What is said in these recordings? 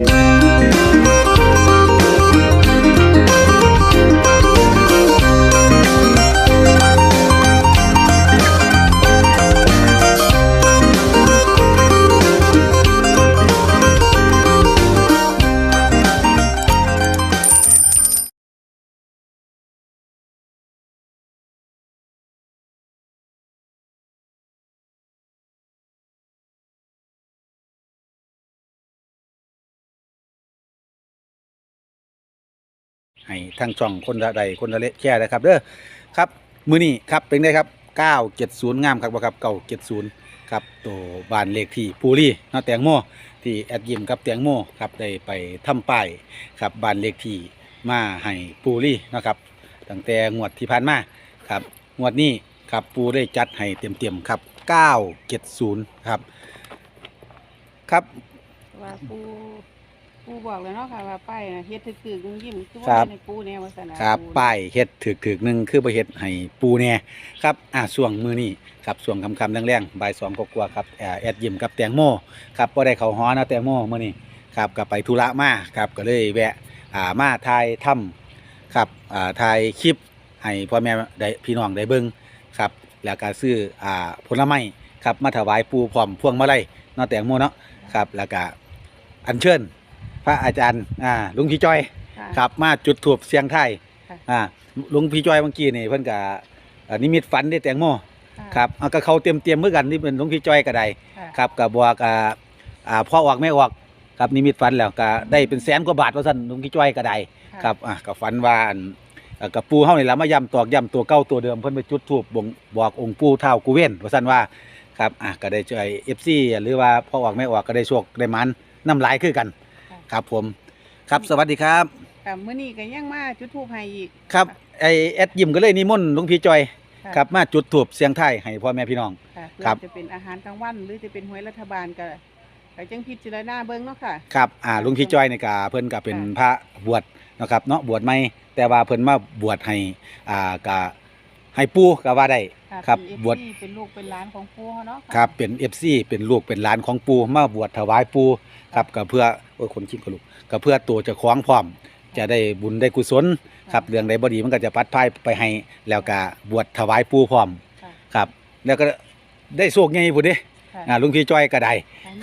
Yeah. ให้ทั้งช่องคนละใดคนละเละแค่นะครับเด้อครับมือนี้ครับเป็นไงครับ 970 งามครับบ่ครับ970ครับตัวบ้านเลขที่ปูรี่นาแตงโมที่แอดยิมกับแตงโมครับได้ไปทำป้ายครับบ้านเลขที่มาให้ปูรี่นะครับตั้งแต่งวดที่ผ่านมาครับงวดนี้ครับปูได้จัดให้เต็มๆครับ 970 ครับ ครับว่าปู ปูบอกเลยเนาะค่ะว่าป้ายน่ะเฮ็ดถือๆกุ้งยิ้มคือครัว่าบในปูแนววาสนาครับปูป้ายเฮ็ดถึกถึกๆหนึ่งคือบ่เฮ็ดให้ปูแน่ครับอ่าช่วงมื้อนี้ครับช่วงค่ำๆแรงๆบ่าย2กว่าๆครับเอ่อแอดยิมกับแตงโมครับบ่ได้เข้าฮอนะแตงโมมื้อนี้ครับก็ไปธุระมาครับก็เลยแวะอ่ามาถ่ายถ้ำครับอ่าถ่ายคลิปให้พ่อแม่ได้พี่น้องได้เบิ่งครับแล้วก็ซื้ออ่าผลไม้ครับมาถวายปูพร้อมพวงมาลัยเนาะแตงโมเนาะครับแล้วก็อัญเชิญ พระอาจารย์อ่าลุงพี่จ้อยค่ะ ครับมาจุดถูบเสียงไทายค่ะ อ่าลุงพี่จ้อยเมื่อกี้นี่เพิ่นก็เอ่อนิมิตฝันได้แตงโมะครับเอาก็เขาเตรียมเตรียมๆเมื่อกันที่เป็นลุงพี่จ้อยก็ได้ค่ะครับก็บอกอ่าอ่าพ่อออกไม่ออกครับนิมิตฝันแล้วก็ได้เป็นแสนกว่าบาทว่าซั่นลุงพี่จ้อยก็ได้ะครับอะก็ฝันว่าอันเอ่อกับปูเฮานี่ล่ะมาย้ำตอกย้ำตัวเก่าตัวเดิมเพิ่นไปจุดธูปบ่งบอกองค์ปู่เฒ่ากูเว้นว่าซั่นว่าครับอะก็ได้ช่วย FC หรือว่าพ่อออกไม่ออกก็ได้โชคได้หมันน้ำลายคือกัน ครับผม ครับสวัสดีครับค่ะมื้อนี้ก็ยังมาจุดธูปให้อีก ครับไอแอดยิมก็เลยนิมนต์หลุงพี่จอยะครับมาจุดถูบเสียงไทายให้พ่อแม่พี่น้อง ค่ะเพื่ครัอบจะเป็นอาหารกลางวันหรือจะเป็นหวยรัฐบาลก็ก็จังพิจารณาเบิ่งเนาะค่ะ ครับอ่าหลุงพี่จอยนี่ก็เพิ่นก็เป็นพระบวชนะครับเนาะบวชใหม่แต่ว่าเพิ่นมาบวชให้อ่าก็ ให้ปู่ก็ว่าได้ค่ะครับเป็น บวช FC เป็นลูกเป็นหลานของปู่เขาเนาะะครับเป็น FC เป็นลูกเป็นหลานของปู่มาบวชถวายปู่ครับก็เพื่อโอ้ยคนชิงกระลุกก็เพื่อตัวเจะคล้าของพร้อม จะได้บุญได้กุศลครับเรื่องใดบ่ดีมันก็จะพัดพายไปให้แล้วก็บวชถวายปู่พร้อมค่ะครับ แล้วก็ได้โชคใหญ่พุ่นเด้ค่ะอ่าหลุงพี่จอยก็ได้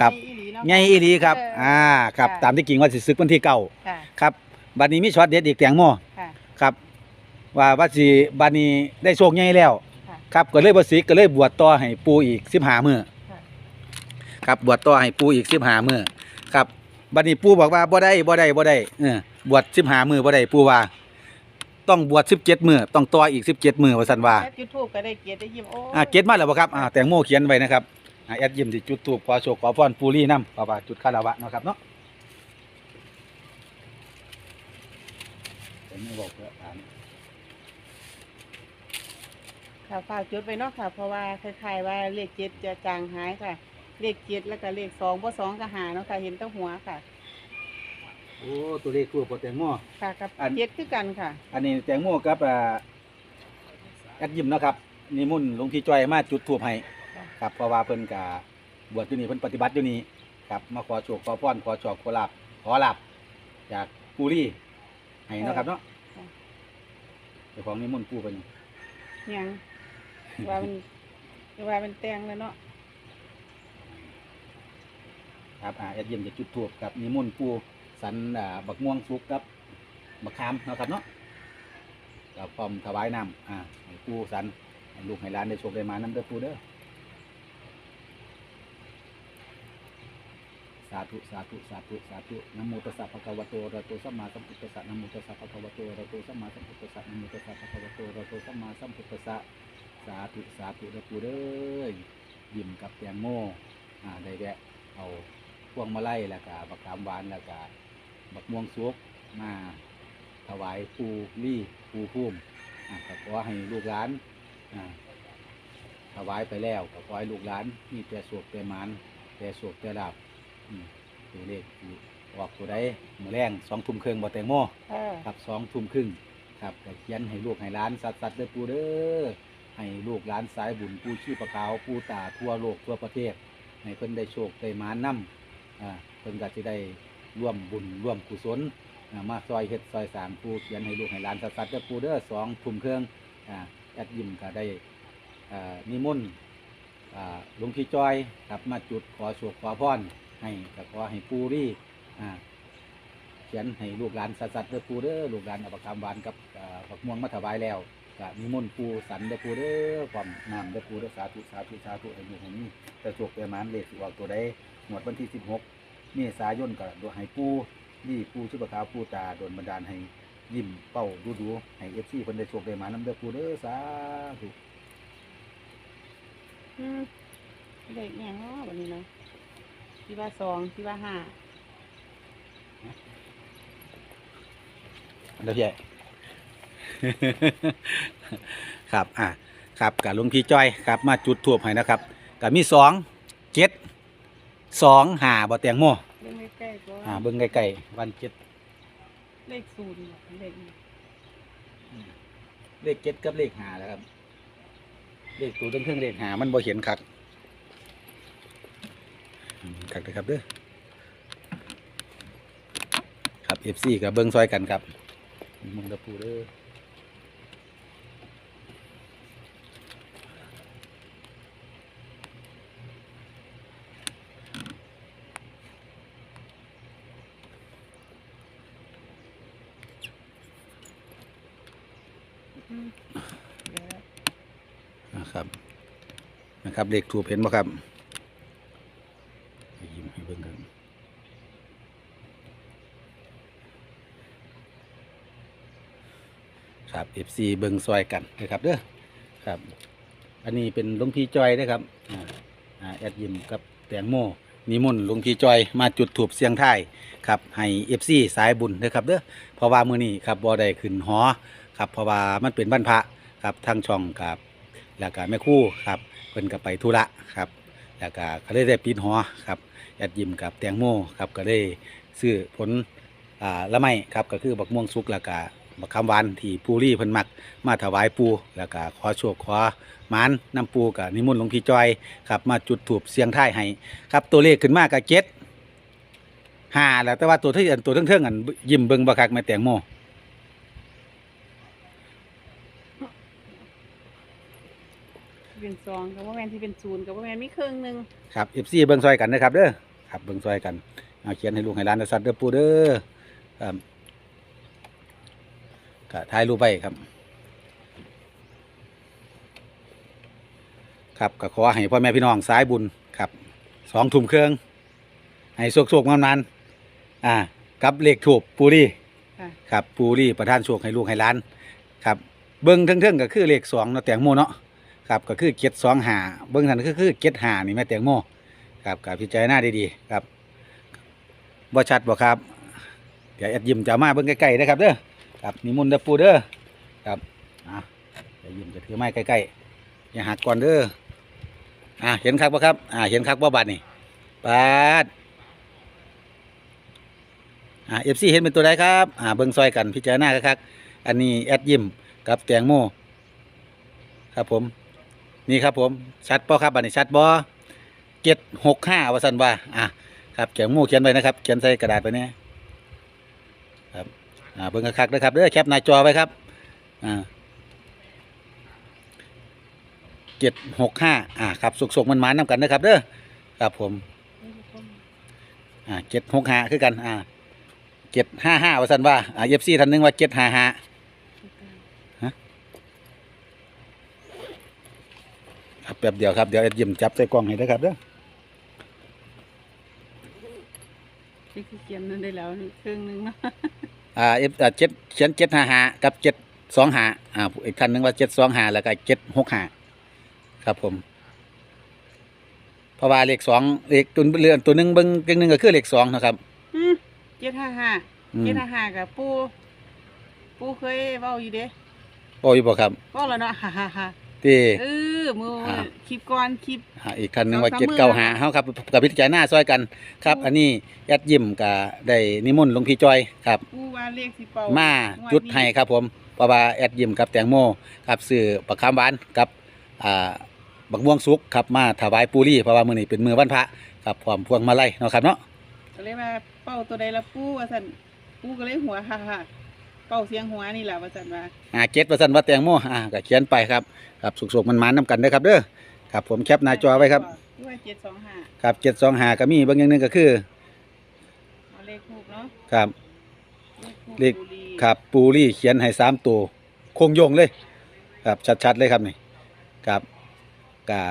ครับใหญ่อีหลีเนาะ ใหญ่อีหลีครับเอ่าครับะตามที่กิ่งว่าสิซึกวันที่เก้าค่ะครับบัดนี้มีช็อตเด็ดอีกแตงโมค่ะ ครับ ว่าว่าสิบัดนี้ได้โชคใหญ่แล้ว ค่ะ ครับก็เลยบ่สิก็เลยบวชต่อให้ปู่อีก15มื้อค่ะ ครับบวชต่อให้ปู่อีก15มื้อครับบัดนี้ปู่บอกว่าบ่ได้บ่ได้บ่ได้เออบวช15มื้อบ่ได้ปู่ว่า ต้องบวช17มื้อต้องต่ออีก17มื้อว่าซั่นว่าแอดจุดธูปก็ได้เกียรติได้ยิ้มโอ้อ่าเก็ตมาแล้วบ่ครับอ่าแตงโมเขียนไว้นะครับอ่าแอดยิ้มสิจุดธูปขอโชคขอพรปู่ลี่นำเพราะว่าจุดคารวะเนาะครับเนาะแตงโมบอกเพื่ออ่าน ค่ะฝากจดไว้เนาะค่ะ เพราะว่าคล้ายๆว่าเลขเจ็ดจะจางหายค่ะ เลขเจ็ดแล้วก็เลขสองบ่สองก็หาเนาะค่ะ เห็นแตั้หัวค่ะ โอ้ตัวเลขคู่แตงโม ค่ะกับอัน เจ็ดคือกันค่ะ อันนี้แตงโมกับอ่าแอดยิ้มเนาะครับนิมนต์หลวงพี่จ้อยมาจุดธูปให้ค่ะครับเพราะว่าเพิ่นก็บวชอยู่นี่เพิ่นปฏิบัติอยู่นี่ครับมาขอโชคขอพรขอโชคขอลาภขอลาภจากปู่ลี่ให้เนาะครับเนาะค่ะ เจ้าของนิมนต์ปู่เพิ่น ยัง ว่ามันว่ามันแตงแล้วเนาะครับอ่าแอดเยี่ยมจะจุดทูบกับนิมนต์ปูสันอ่าบักม่วงสุกกับบักขามเนาะครับเนาะกับพร้อมถวายน้ำอ่าให้ปูสันให้ลูกให้หลานได้โชคได้มาน้ำเด้อปูเด้อสาธุสาธุสาธุสาธุนะโมตัสสะภะคะวะโตอะระหะโตสัมมาสัมพุทธัสสะนะโมตัสสะภะคะวะโตอะระหะโตสัมมาสัมพุทธัสสะนะโมตัสสะภะคะวะโตอะระหะโตสัมมาสัมพุทธัสสะ สาธุสาธุเด้อปูเด้อยิ้มกับแตงโมอ่าได้แวะเอาพวงมาลัยแล้วก็บักขามหวานแล้วก็บักม่วงสุกมาถวายปูรี่ปูพุ่มอะก็ขอให้ลูกหลานอ่าถวายไปแล้วก็ขอให้ลูกหลานมีแต่สุขแต่หมานแต่สุขแต่ลาบอืมตัวเลขที่ออกตัวใดมือแรงสองทุ่มครึ่งบ่แตงโมค่ะครับสองทุ่มครึ่งครับก็เขียนให้ลูกให้หลานสัตว์สัตว์เด้อปูเด้อ ให้ลูกหลานสายบุญปูชีพขาวปูตาทั่วโลกทั่วประเทศ ให้เพิ่นได้โชคได้มานนำอ่าเพิ่นก็สิได้ร่วมบุญร่วมกุศลอ่ามาซอยเฮ็ดซอยสร้างปูเขียนให้ลูกให้หลานสัดๆเด้อปูเด้อสองทุ่มเครื่องอ่าแอดยิมก็ได้อ่านิมนต์อ่าหลวงพี่จอยครับมาจุดขอโชคขอพรให้ก็ขอให้ปูรี่อ่าเขียนให้ลูกหลานสัดๆเด้อปูเด้อลูกหลานเอาปากามหวานกับอ่าผักม่วงมาถวายแล้ว ก็นิมนต์ปูสันเด้อปูเด้อความน้ำเด้อปูเด้อสาธุสาธุสาธุให้อยู่ให้นี้แต่โชคแต่หมานเลขสิออกตัวใดหมวดวันที่ 16เมษายนก็โดยให้ปูนี่ปูชุบขาวปูตาโดนบันดาลให้ยิ้มเป้าดูดูๆให้เอฟซีคนได้โชคได้หมาน้ำเด้อปูเด้อสาธุอืมเลขเนี่ยเนาะวันนี้เนาะที่ว่าสองที่ว่าห้าอันเดียวใหญ่ ครับอะครับกับหลวงพี่จ้อยครับ มาจุดทูบให้นะครับกับมีสองเจ็ดสองหาบ่เตียงโมเลขใกล้ๆก็อ่าเบิ่งไกลๆวันเจ็ดเลขศูนย์เลขนี่เลขเจ็ดกับเลขหาแล้วครับ เลขตัวเครื่องเลขหามันบ่เห็นคักอืมคักเลยครับเด้อครับเอฟซีกับเบิ้งซอยกันครับมึงตะปูเด้อ นะครับนะครับเลขถูกเห็นบ่ครับยิ้มให้เบิ่งครับครับเอฟซีเบิ่งซอยกันนะครับเด้อครับ อันนี้เป็นหลวงพี่จอยนะครับอ่าอ่าแอดยิมกับแตงโมนิมนต์หลวงพี่จอยมาจุดถูบเสียงไทายครับให้เอฟซีสายบุญนะครับเด้อเพราะว่ามื้อนี้ครับบ่ได้ขึ้นหอครับเพราะว่ามันเป็นบ้านพระครับทางช่องครับ แล้วก็แม่คู่ครับเพิ่นก็ไปธุระครับ แล้วก็ก็เลยได้ปิดหอครับแอดยิมกับแตงโมครับก็ได้ซื้อผลอ่าละไม้ครับก็คือบักม่วงสุกแล้วก็บักคำหวานที่ปูรี่เพิ่นมักมาถวายปูแล้วก็ขอโชคขอหมานน้ำปูกับนิมนต์หลวงพี่จอยครับมาจุดถูบเสียงท้ายให้ครับตัวเลขขึ้นมากกับเจ็ดห้าแล้วแต่ว่าตัวที่อันตัวเทิงๆอันยิ้มเบิ่งบักคักแม่แตงโม เป็นสองกับว่าแมนที่เป็นศูนย์กับว่าแมนมีครึ่งหนึ่งครับเอฟซีเบิ่งซอยกันนะครับเด้อครับเบิ่งซอยกันเอาเขียนให้ลูกให้หลานได้สัตว์เด้อปูเด้อครับก็ถ่ายรูปไว้ครับ ครับก็ขอให้พ่อแม่พี่น้องสายบุญครับสองทุ่มเครื่อง ให้โชคๆมันๆอ่ากับเลขถูกปูรี่ค่ะครับปูรี่ประธานโชคให้ลูกให้หล้าน ครับ เบิ้งเทิงๆก็คือเลขสองเนาะแตงโมเนาะ ครับก็คือเจ็ดสองหาเบิ้องทันก็คือเจ็ดหานี่แม่แตงโมครับกับพิจารณาดีๆครับบ่ชัดบ่ครับเดี๋ยวแอดยิมจะมาเบิ้องใกล้ๆนะครับเด้อครับนิมนต์เด้อปูเด้อครับอะเดี๋ยวยิมจะถือไม้ใกล้ๆอย่าหักก่อนเด้ออะเห็นคักบ่ครับอ่าเห็นคักบ่บัดนี่ปาดอ่าเอฟซีเห็นเป็นตัวใดครับอ่าเบิ้องซอยกันพิจารณาครับอันนี้แอดยิมกับแตงโมครับผม นี่ครับผมชัดป่ครับอันนี้ชัดบ่เจ็ดหกห้าวสันว่าอะครับแตงโมเขียนไว้นะครับ เขียนใส่กระดาษไปเนี่ยครับอ่าเบิ้งคักๆนะครับเด้อแคปหน้าจอไว้ครับอ่าเจ็ดหกห้าอ่าครับสุกๆมันๆนำกันนะครับเด้อครับผมอ่าเจ็ดหกห้าคือกันอ่าเจ็ดห้าห้าว่าสันว่าอ่าเอฟซีท่านหนึงว่าเจ็ดห้าห้าครับ แป๊บเดียวครับเดี๋ยวเอ็ดยิ้มจับใส่กล้องให้ได้อครับเด้อที่คือเขียนนั่นได้แล้วนี่ครึ่งหนึ่งเนาะอ่าเอฟอ่าเจ็ดเขียนเจ็ดห้าห้ากับเจ็ดสองห้าอ่าอีกท่านหนึงว่าเจ็ดสองห้าแล้วก็เจ็ดหกห้าครับผมเพราะว่าเลขสองเลขตัวเรือนตัวหนึ่งเบิ้งเก่งหนึ่งก็คือเลขสองนะครับอืมเจ็ดห้าห้าอืมเจ็ดห้าห้ากับปูปูเคยเว้าอยู่เด้โอ้ยบอกครับเว้าแล้วเนาะฮ่าฮ่าฮ่าที่เออ มืออ่า คลิปก่อนคลิป อ่าอีกท่านหนึงว่าสองเจ็ดสามเก้ามื้อหาแล้วเฮาครับกับพิจารณาซอยกันครับ อันนี้แอดยิ้มกับได้นิมนต์หลวงพี่จอยครับปูว่าเลขสิเป่ามามาจุดให้ครับผมเพราะว่าแอดยิมกับแตงโมครับซื้อปักคำหวานกับอ่าบักม่วงสุกครับมาถวายปูรี่เพราะว่ามื้อนี้เป็นมือวันพระครับพร้อมพวงมาลัยเนาะครับเนาะก็เลยว่าเป้าตัวใดละปูว่าซั่นปูก็เลยหัวฮ่าฮ่า เป้าเสียงหัวนี่แหละว่าซั่นว่าอ่าเจ็ดเปอร์เซ็นต์ว่าแตงโมอ่าก็เขียนไปครับครับสุกๆมันมันๆน้ำกันเด้อครับเด้อครับผมแคปหน้าจอไว้ครับด้วยเจ็ดสองห้าครับเจ็ดสองหาก็มีบางอย่างหนึงก็คือเอาเลขทูกเนาะครับทูปเลขบุรีครับปูรี่เขียนให้สามตัวโคงโยงเลย ครับชัดๆเลยครับนี่ครับกะ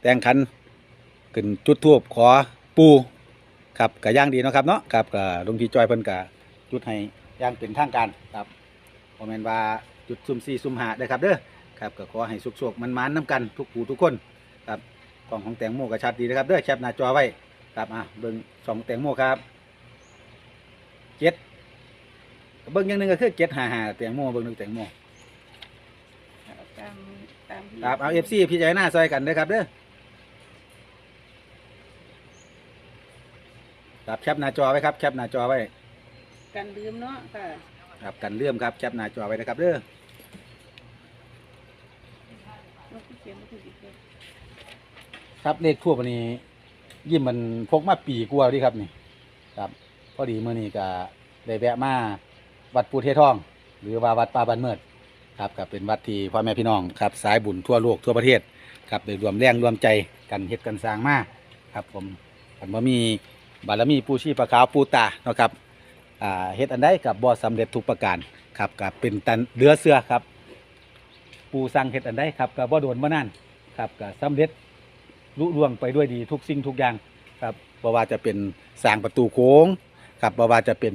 แต่งขันขึ้นจุดทูบขอปูครับกะย่างดีเนาะครับเนาะครับกะหลวงพี่จอยเพิ่นกะจุดให้ ย่างเป็นทางการครับบ่แม่นว่าจุดซุ่มสี่ซุ่มหาเด้อครับเด้อครับก็ขอให้สุกๆมันๆน้ำกันทุกผู้ทุกคนครับกล่องของแตงโมก็ชัดดีนะครับเด้อแคปหน้าจอไว้ครับอะเบิ่งสองแตงโมครับเจ็ดเบิ่งอย่างหนึงก็คือเจ็ดหาหาแตงโมเบิ่งหนึงแตงโมเอาตามตามที่ครับเอาเอฟซีพี่ใจหน้าซอยกันเด้อครับเด้อครับแคปหน้าจอไว้ครับแคปหน้าจอไว้ กันลืมเนาะค่ะครับกันเลื่อมครับแคปหน้าจอไว้นะครับเด้อลกเขียนบ่ถูกอีกเลยครับเลขทั่วปนี้ ยิ้มมันพกมาปีกว่าดีครับนี่ ครับพอดีมื้อนี้ก็ได้แวะมาวัดปูเททอง หรือว่าวัดป่าบ้านเมิดครับก็เป็นวัดที่พ่อแม่พี่น้องครับสายบุญทั่วโลกทั่วประเทศครับได้รวมแรงรวมใจกันเฮ็ดกันสร้างมาครับผมกันบ่มีบารมีปูชีพระขาวปูตาเนาะครับ อ่าเฮ็ดอันใดกับบ่สำเร็จทุกประการครับกับเป็นตันเดือเสือครับ ปูสั่งเฮ็ดอันใดครับกับบ่โดนบ่นั่นครับกับสำเร็จลุล่วงไปด้วยดีทุกสิ่งทุกอย่างครับบ่ว่าจะเป็นสร้างประตูโค้งครับบ่ว่าจะเป็น